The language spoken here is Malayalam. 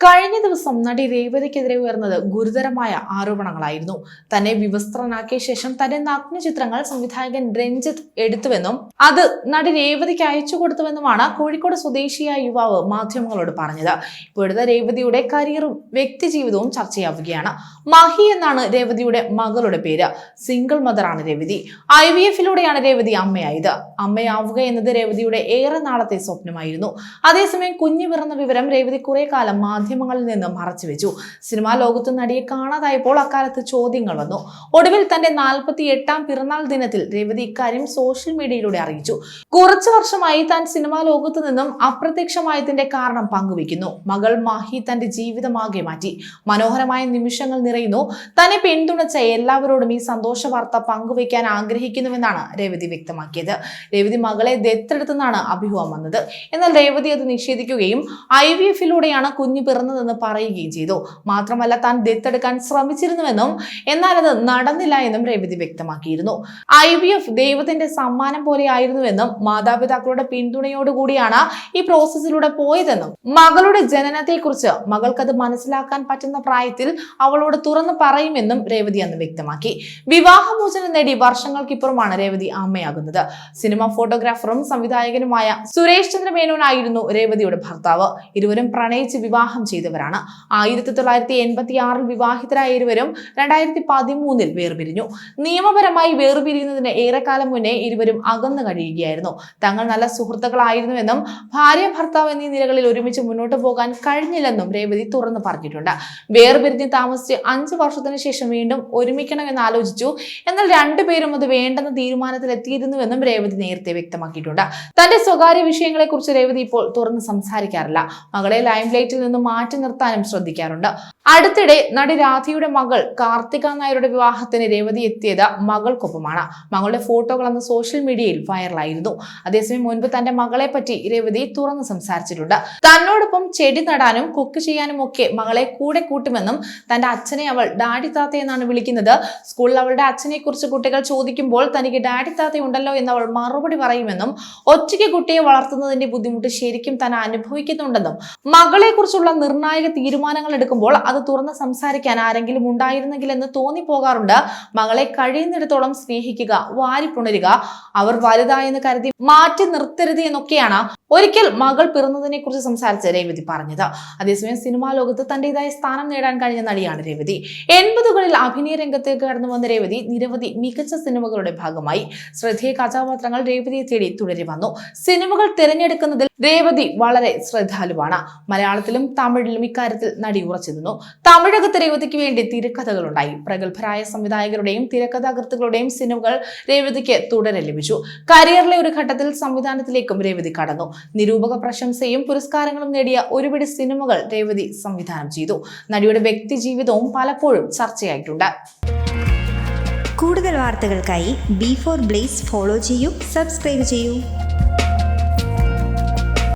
കഴിഞ്ഞ ദിവസം നടി രേവതിക്കെതിരെ ഉയർന്നത് ഗുരുതരമായ ആരോപണങ്ങളായിരുന്നു. തന്നെ വിവസ്ത്രനാക്കിയ ശേഷം തന്റെ നഗ്നചിത്രങ്ങൾ സംവിധായകൻ രഞ്ജിത്ത് എടുത്തുവെന്നും അത് നടി രേവതിക്ക് അയച്ചു കൊടുത്തുവെന്നുമാണ് കോഴിക്കോട് സ്വദേശിയായ യുവാവ് മാധ്യമങ്ങളോട് പറഞ്ഞത്. ഇപ്പോഴത്തെ രേവതിയുടെ കരിയറും വ്യക്തിജീവിതവും ചർച്ചയാവുകയാണ്. മഹി എന്നാണ് രേവതിയുടെ മകളുടെ പേര്. സിംഗിൾ മദറാണ് രേവതി. ഐ വി എഫിലൂടെയാണ് രേവതി അമ്മയായത്. അമ്മയാവുക എന്നത് രേവതിയുടെ ഏറെ നാളത്തെ സ്വപ്നമായിരുന്നു. അതേസമയം കുഞ്ഞു പിറന്ന വിവരം രേവതി കുറെ കാലം മാധ്യമങ്ങളിൽ നിന്ന് മറച്ചുവെച്ചു സിനിമാ ലോകത്ത് നടിയെ കാണാതായപ്പോൾ അക്കാലത്ത് ചോദ്യങ്ങൾ വന്നു. ഒടുവിൽ തന്റെ നാൽപ്പത്തി എട്ടാം പിറന്നാൾ ദിനത്തിൽ രേവതി ഇക്കാര്യം സോഷ്യൽ മീഡിയയിലൂടെ അറിയിച്ചു. കുറച്ചു വർഷമായി താൻ സിനിമാ ലോകത്ത് നിന്നും അപ്രത്യക്ഷമായതിന്റെ കാരണം പങ്കുവെക്കുന്നു മകൾ മാഹി തന്റെ ജീവിതമാകെ മാറ്റി. മനോഹരമായ നിമിഷങ്ങൾ നിറയുന്നു. തന്നെ പിന്തുണച്ച എല്ലാവരോടും ഈ സന്തോഷ വാർത്ത പങ്കുവെക്കാൻ ആഗ്രഹിക്കുന്നുവെന്നാണ് രേവതി വ്യക്തമാക്കിയത്. രേവതി മകളെ ദത്തെടുത്തെന്നാണ് അഭിമുഖം വന്നത്. എന്നാൽ രേവതി അത് നിഷേധിക്കുകയും ഐ വി എഫിലൂടെയാണ് കുഞ്ഞ് പിറന്നതെന്ന് പറയുകയും ചെയ്തു. മാത്രമല്ല താൻ ദത്തെടുക്കാൻ ശ്രമിച്ചിരുന്നുവെന്നും എന്നാൽ അത് നടന്നില്ല എന്നും രേവതി വ്യക്തമാക്കിയിരുന്നു. ഐ വി എഫ് ദൈവത്തിന്റെ സമ്മാനം പോലെയായിരുന്നുവെന്നും മാതാപിതാക്കളുടെ പിന്തുണയോടുകൂടിയാണ് ഈ പ്രോസസ്സിലൂടെ പോയതെന്നും. മകളുടെ ജനനത്തെക്കുറിച്ച് മകൾക്കത് മനസ്സിലാക്കാൻ പറ്റുന്ന പ്രായത്തിൽ അവളോട് തുറന്നു പറയുമെന്നും രേവതി അന്ന് വ്യക്തമാക്കി. വിവാഹമോചനം നേടി വർഷങ്ങൾക്കിപ്പുറമാണ് രേവതി അമ്മയാകുന്നത്. സിനിമ ഫോട്ടോഗ്രാഫറും സംവിധായകനുമായ സുരേഷ് ചന്ദ്ര മേനോനായിരുന്നു രേവതിയുടെ ഭർത്താവ്. ഇരുവരും പ്രണയിച്ച് വിവാഹം ചെയ്തവരാണ്. ആയിരത്തി തൊള്ളായിരത്തി എൺപത്തി ആറിൽ വിവാഹിതരായ ഇരുവരും രണ്ടായിരത്തി പതിമൂന്നിൽ വേർപിരിഞ്ഞു. നിയമപരമായി വേർപിരിയുന്നതിന് ഏറെക്കാലം മുന്നേ ഇരുവരും അകന്നു കഴിയുകയായിരുന്നു. തങ്ങൾ നല്ല സുഹൃത്തുക്കളായിരുന്നുവെന്നും ഭാര്യ ഭർത്താവ് എന്നീ നിലകളിൽ ഒരുമിച്ച് മുന്നോട്ട് പോകാൻ കഴിഞ്ഞില്ലെന്നും രേവതി തുറന്നു പറഞ്ഞിട്ടുണ്ട്. വേർപിരിഞ്ഞ് താമസിച്ച് അഞ്ച് വർഷത്തിന് ശേഷം വീണ്ടും ഒരുമിക്കണമെന്ന് ആലോചിച്ചു. എന്നാൽ രണ്ടുപേരും അത് വേണ്ടെന്ന തീരുമാനത്തിലെത്തിയിരുന്നുവെന്നും രേവതി നേരത്തെ വ്യക്തമാക്കിയിട്ടുണ്ട്. തന്റെ സ്വകാര്യ വിഷയങ്ങളെക്കുറിച്ച് രേവതി ഇപ്പോൾ തുറന്ന് സംസാരിക്കാറില്ല. മകളെ ലൈം ലൈറ്റിൽ നിന്ന് മാറ്റി നിർത്താനും ശ്രദ്ധിക്കാറുണ്ട്. അടുത്തിടെ നടി രാധിയുടെ മകൾ കാർത്തിക നായരുടെ വിവാഹത്തിന് രേവതി എത്തിയത് മകൾക്കൊപ്പമാണ്. മകളുടെ ഫോട്ടോകൾ അന്ന് സോഷ്യൽ മീഡിയയിൽ വൈറലായിരുന്നു. അതേസമയം മുൻപ് തന്റെ മകളെ പറ്റി രേവതി തുറന്നു സംസാരിച്ചിട്ടുണ്ട്. തന്നോടൊപ്പം ചെടി നടാനും കുക്ക് ചെയ്യാനും ഒക്കെ മകളെ കൂടെ കൂട്ടുമെന്നും തന്റെ അച്ഛനെ അവൾ ഡാഡി താത്ത എന്നാണ് വിളിക്കുന്നത്. സ്കൂളിൽ അവളുടെ അച്ഛനെ കുറിച്ച് കുട്ടികൾ ചോദിക്കുമ്പോൾ തനിക്ക് ഡാഡി താത്ത ഉണ്ടല്ലോ എന്ന് അവൾ മറുപടി പറയുമെന്നും ഒറ്റയ്ക്ക് കുട്ടിയെ വളർത്തുന്നതിന്റെ ബുദ്ധിമുട്ട് ശരിക്കും താൻ അനുഭവിക്കുന്നുണ്ടെന്നും മകളെ കുറിച്ചുള്ള നിർണായക തീരുമാനങ്ങൾ എടുക്കുമ്പോൾ അത് തുറന്ന് സംസാരിക്കാൻ ആരെങ്കിലും ഉണ്ടായിരുന്നെങ്കിൽ എന്ന് തോന്നിപ്പോകാറുണ്ട് മകളെ കഴിയുന്നിടത്തോളം സ്നേഹിക്കുക വാരിപ്പുണരുക അവർ വലുതായെന്ന് കരുതി മാറ്റി നിർത്തരുത് എന്നൊക്കെയാണ് ഒരിക്കൽ മകൾ പിറന്നതിനെ കുറിച്ച് സംസാരിച്ച രേവതി പറഞ്ഞത്. അതേസമയം സിനിമാ ലോകത്ത് തന്റേതായ സ്ഥാനം നേടാൻ കഴിഞ്ഞ നടിയാണ് രേവതി. എൺപതുകളിൽ അഭിനയ രംഗത്തേക്ക് കടന്നു വന്ന രേവതി നിരവധി മികച്ച സിനിമകളുടെ ഭാഗമായി. ശ്രദ്ധേയ കഥാപാത്രങ്ങൾ രേവതിയെ തേടി തുടരി വന്നു. സിനിമകൾ തിരഞ്ഞെടുക്കുന്നതിൽ രേവതി വളരെ ശ്രദ്ധാലുവാണ്. മലയാളത്തിലും തമിഴിലും ഇക്കാര്യത്തിൽ നടി ഉറച്ചിരുന്നു തമിഴകത്ത് രേവതിക്ക് വേണ്ടി തിരക്കഥകളുണ്ടായി. പ്രഗത്ഭരായ സംവിധായകരുടെയും തിരക്കഥാകൃത്തുക്കളുടെയും സിനിമകൾ രേവതിക്ക് തുടരെ ലഭിച്ചു. കരിയറിലെ ഒരു ഘട്ടത്തിൽ സംവിധാനത്തിലേക്കും രേവതി കടന്നു. നിരൂപക പ്രശംസയും പുരസ്കാരങ്ങളും നേടിയ ഒരുപിടി സിനിമകൾ രേവതി സംവിധാനം ചെയ്തു. നടിയുടെ വ്യക്തി ജീവിതവും പലപ്പോഴും ചർച്ചയായിട്ടുണ്ട്. കൂടുതൽ വാർത്തകൾക്കായി ബി ഫോർ ബ്ലേസ് ഫോളോ ചെയ്യൂ സബ്സ്ക്രൈബ് ചെയ്യൂ.